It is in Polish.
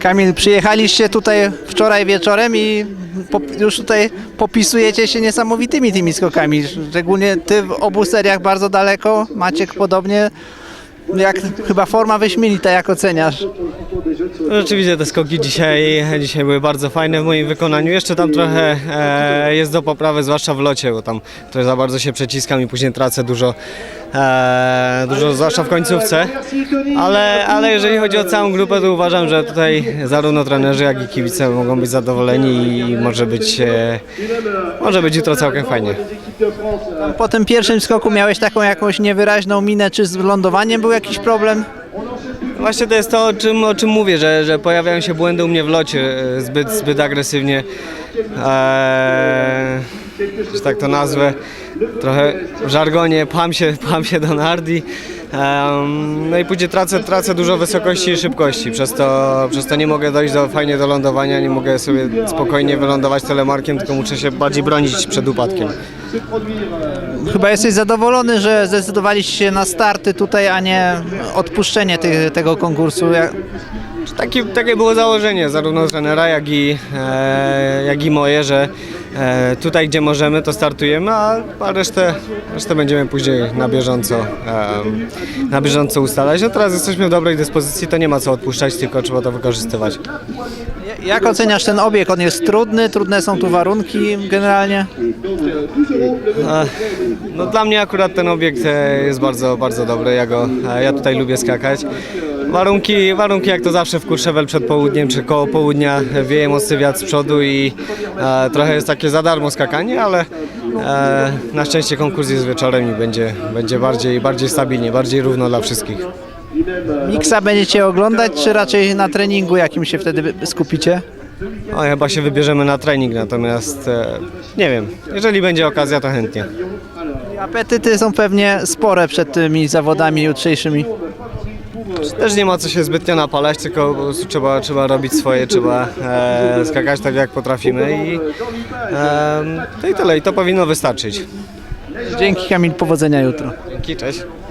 Kamil, przyjechaliście tutaj wczoraj wieczorem i po, już tutaj popisujecie się niesamowitymi tymi skokami. Szczególnie ty w obu seriach bardzo daleko, Maciek podobnie. Jak chyba forma wyśmienita, jak oceniasz? Rzeczywiście te skoki dzisiaj, dzisiaj były bardzo fajne w moim wykonaniu. Jeszcze tam trochę e, jest do poprawy, zwłaszcza w locie, bo tam trochę za bardzo się przeciskam i później tracę dużo, e, dużo zwłaszcza w końcówce. Ale, ale jeżeli chodzi o całą grupę, to uważam, że tutaj zarówno trenerzy, jak i kibice mogą być zadowoleni i może być, e, może być jutro całkiem fajnie. Po tym pierwszym skoku miałeś taką jakąś niewyraźną minę, czy z lądowaniem był jakiś problem? Właśnie to jest to, o czym, o czym mówię, że, że pojawiają się błędy u mnie w locie e, zbyt, zbyt agresywnie. Eee, że tak to nazwę. Trochę w żargonie pam się, pam się do nardi. No i później tracę, tracę dużo wysokości i szybkości, przez to, przez to nie mogę dojść do, fajnie do lądowania, nie mogę sobie spokojnie wylądować telemarkiem, tylko muszę się bardziej bronić przed upadkiem. Chyba jesteś zadowolony, że zdecydowaliście się na starty tutaj, a nie odpuszczenie tego konkursu. Ja- Taki, takie było założenie zarówno trenera, jak i, e, jak i moje, że e, tutaj gdzie możemy to startujemy, a, a resztę, resztę będziemy później na bieżąco, em, na bieżąco ustalać. No teraz jesteśmy w dobrej dyspozycji, to nie ma co odpuszczać, tylko trzeba to wykorzystywać. Jak oceniasz ten obieg? On jest trudny, trudne są tu warunki generalnie? E, No dla mnie akurat ten obiekt e, jest bardzo, bardzo dobry, ja, go, e, ja tutaj lubię skakać. Warunki, warunki jak to zawsze w Courchevel przed południem czy koło południa wieje mocny wiatr z przodu i e, trochę jest takie za darmo skakanie, ale e, na szczęście konkurs jest wieczorem i będzie, będzie bardziej, bardziej stabilnie, bardziej równo dla wszystkich. Miksa będziecie oglądać, czy raczej na treningu jakim się wtedy skupicie? No, chyba się wybierzemy na trening, natomiast e, nie wiem, jeżeli będzie okazja to chętnie. Apetyty są pewnie spore przed tymi zawodami jutrzejszymi. Też nie ma co się zbytnio napalać, tylko trzeba, trzeba robić swoje, trzeba e, skakać tak jak potrafimy i, e, no i tyle. I to powinno wystarczyć. Dzięki Kamil, powodzenia jutro. Dzięki, cześć.